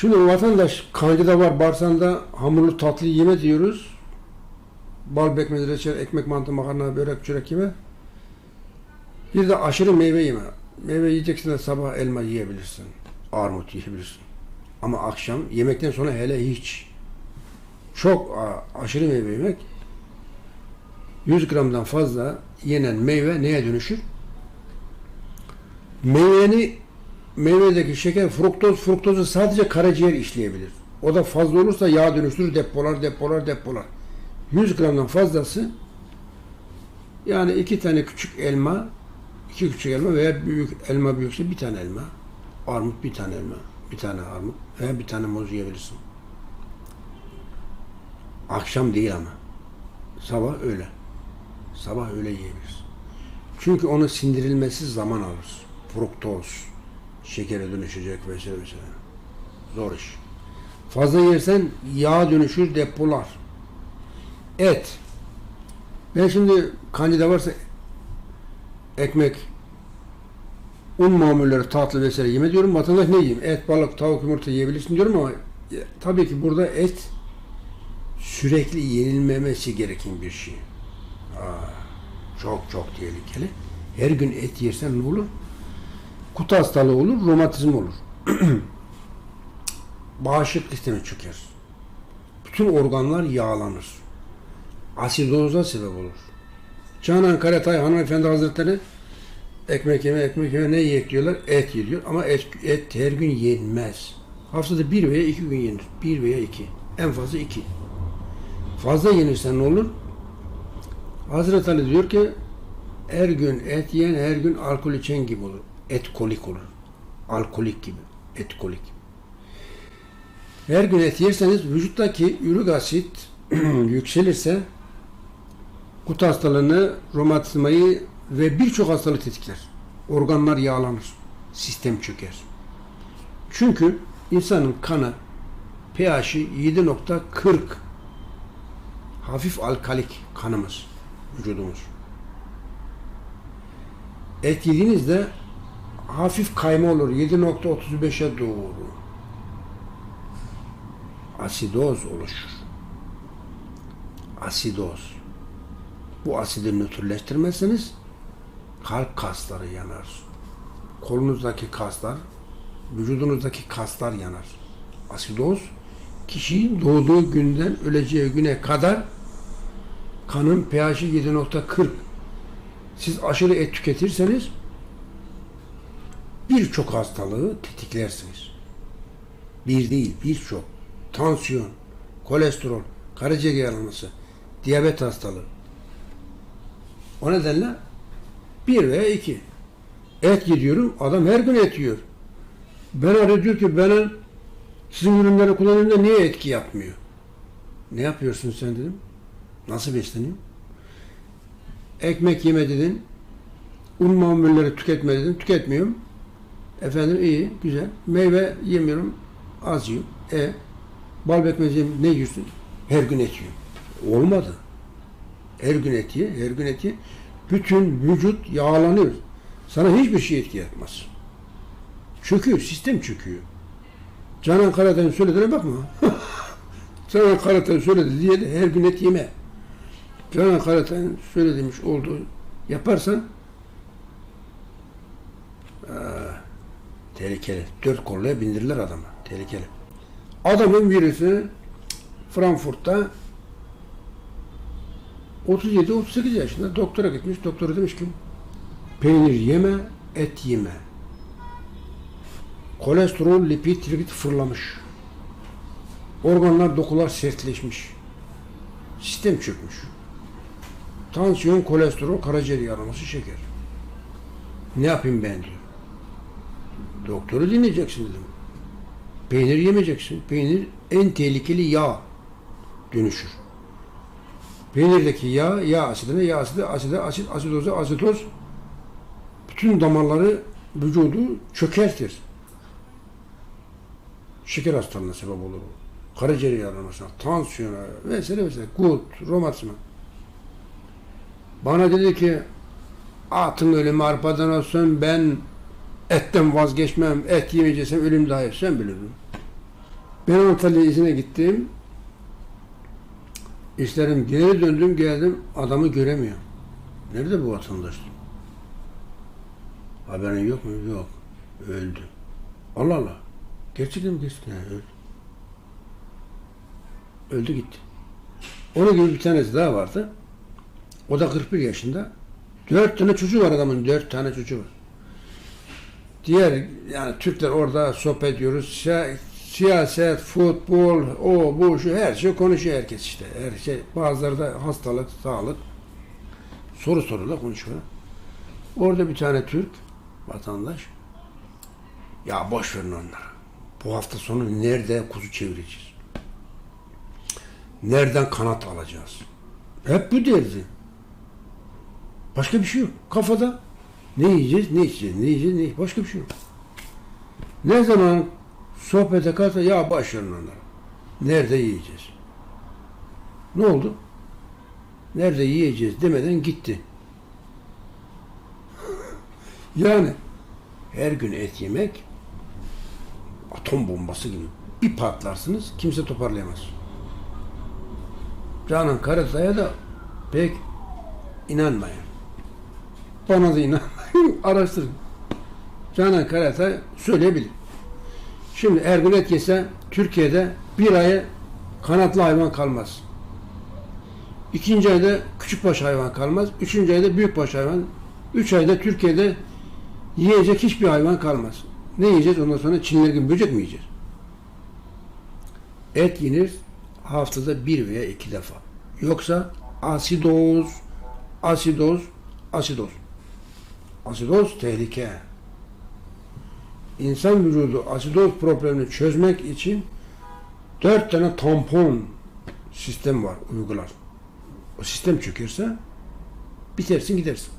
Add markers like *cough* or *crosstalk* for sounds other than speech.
Şimdi vatandaş kancada var, barsanda hamurlu tatlı yeme diyoruz. Bal, pekmez, reçel, ekmek, mantı, makarna, börek, çörek yeme. Bir de aşırı meyve yeme. Meyve yiyeceksin de sabah elma yiyebilirsin. Armut yiyebilirsin. Ama akşam yemekten sonra hele hiç. Çok aşırı meyve yemek 100 gramdan fazla yenen meyve neye dönüşür? Meyveni meyvedeki şeker fruktoz, fruktozu sadece karaciğer işleyebilir. O da fazla olursa yağ dönüştürür, depolar, depolar, depolar. 100 gramdan fazlası yani iki tane küçük elma, iki küçük elma veya büyük elma büyükse bir tane elma, armut bir tane elma, bir tane armut veya bir tane muz yiyebilirsin. Akşam değil ama. Sabah öyle. Sabah öyle yiyebilirsin. Çünkü onun sindirilmesi zaman alır. Fruktoz, şekere dönüşecek vesaire vesaire. Zor iş. Fazla yersen yağ dönüşür, depolar. Et. Ben şimdi kandida varsa ekmek, un mamulleri, tatlı vesaire yeme diyorum. Vatandaş ne yiyeyim? Et, balık, tavuk, yumurta yiyebilirsin diyorum ama ya, tabii ki burada et sürekli yenilmemesi gereken bir şey. Aa, çok çok tehlikeli. Her gün et yersen ne olur? Kutu hastalığı olur, romatizm olur. *clears throat* Bağışıklık sistemi çöker. Bütün organlar yağlanır. Asidoza sebep olur. Canan Karatay hanımefendi hazretleri ekmek yeme, ekmek yeme ne yiyek diyorlar? Et yiyor ama et, et her gün yenmez. Haftada bir veya iki gün yenir. Bir veya iki. En fazla iki. Fazla yenirsen ne olur? Hazreti Ali diyor ki her gün et yiyen her gün alkol içen gibi olur. Et kolik olur. Alkolik gibi. Et kolik. Her gün et yerseniz vücuttaki ürik asit *clears throat* yükselirse kutu hastalığını, romatizmayı ve birçok hastalık tetikler. Organlar yağlanır. Sistem çöker. Çünkü insanın kanı pH'i 7.40 hafif alkalik kanımız, vücudumuz. Et yediğinizde hafif kayma olur. 7.35'e doğru. Asidoz oluşur. Asidoz. Bu asidi nötrleştirmezseniz kalp kasları yanar. Kolunuzdaki kaslar, vücudunuzdaki kaslar yanar. Asidoz kişinin doğduğu günden öleceği güne kadar kanın pH'i 7.40 siz aşırı et tüketirseniz birçok hastalığı tetiklersiniz. Bir değil, birçok. Tansiyon, kolesterol, karaciğer yaralanması, diyabet hastalığı. O nedenle bir veya iki. Et yediyorum, adam her gün et yiyor. Ben arıyor diyor ki bana sizin ürünleri kullanıyorum niye etki yapmıyor? Ne yapıyorsun sen dedim. Nasıl besleniyor? Ekmek yeme dedin. Un mamulleri tüketme dedin. Tüketmiyorum. Efendim iyi, güzel. Meyve yemiyorum. Az yiyorum. E bal pekmez yemiyorum. Ne yiyorsun? Her gün et yiyorum. Olmadı. Her gün et ye, her gün et ye. Bütün vücut yağlanıyor. Sana hiçbir şey etki etmez. Çöküyor, sistem çöküyor. Canan Karatay'ın söylediğine bakma. *laughs* Canan Karatay söyledi diye de her gün et yeme. Canan Karatay'ın söylemiş olduğu yaparsan aa, tehlikeli. Dört kolluya bindirirler adamı. Tehlikeli. Adamın birisi Frankfurt'ta 37-38 yaşında doktora gitmiş. Doktora demiş ki peynir yeme, et yeme. Kolesterol, lipid, triglit fırlamış. Organlar, dokular sertleşmiş. Sistem çökmüş. Tansiyon, kolesterol, karaciğer yaraması, şeker. Ne yapayım ben diyor. Doktoru dinleyeceksin dedim. Peynir yemeyeceksin. Peynir en tehlikeli yağ dönüşür. Peynirdeki yağ, yağ asidine, yağ asidi, aside, asit, asidoza, asitoz bütün damarları, vücudu çökertir. Şeker hastalığına sebep olur. Karaciğer yaramasına, tansiyona vesaire vesaire, gut, romatizma. Bana dedi ki atın ölümü arpadan olsun ben etten vazgeçmem, et yemeyeceksem ölüm daha sen bilirdin. Ben Antalya'ya izine gittim. İşlerim geri döndüm geldim adamı göremiyorum. Nerede bu vatandaş? Haberin yok mu? Yok. Öldü. Allah Allah. Gerçekten mi gerçekten? Yani öldü. Öldü gitti. Onun gibi bir tanesi daha vardı. O da 41 yaşında. Dört tane çocuğu var adamın. Dört tane çocuğu var. Diğer yani Türkler orada sohbet ediyoruz. Si- siyaset, futbol, o bu şu her şey konuşuyor herkes işte. Her şey bazıları da hastalık, sağlık soru sorular konuşuyor. Orada bir tane Türk vatandaş ya boş verin onları. Bu hafta sonu nerede kuzu çevireceğiz? Nereden kanat alacağız? Hep bu derdi. Başka bir şey yok. Kafada ne yiyeceğiz, ne içeceğiz, ne yiyeceğiz, ne Başka bir şey yok. Ne zaman sohbete kalsa ya onları. Nerede yiyeceğiz? Ne oldu? Nerede yiyeceğiz demeden gitti. *laughs* Yani her gün et yemek atom bombası gibi. Bir patlarsınız kimse toparlayamaz. Canan Karatay'a da pek inanmayın. Bana da inanmayın. *laughs* Araştırın. Canan Karatay söyleyebilir. Şimdi Ergun et yese Türkiye'de bir aya kanatlı hayvan kalmaz. İkinci ayda küçükbaş hayvan kalmaz. Üçüncü ayda büyükbaş hayvan. Üç ayda Türkiye'de yiyecek hiçbir hayvan kalmaz. Ne yiyeceğiz ondan sonra Çinler gibi böcek mi yiyeceğiz? Et yenir haftada bir veya iki defa. Yoksa asidoz, asidoz, asidoz. Asidoz tehlike. İnsan vücudu asidoz problemini çözmek için dört tane tampon sistem var uygular. O sistem çökerse bitersin gidersin.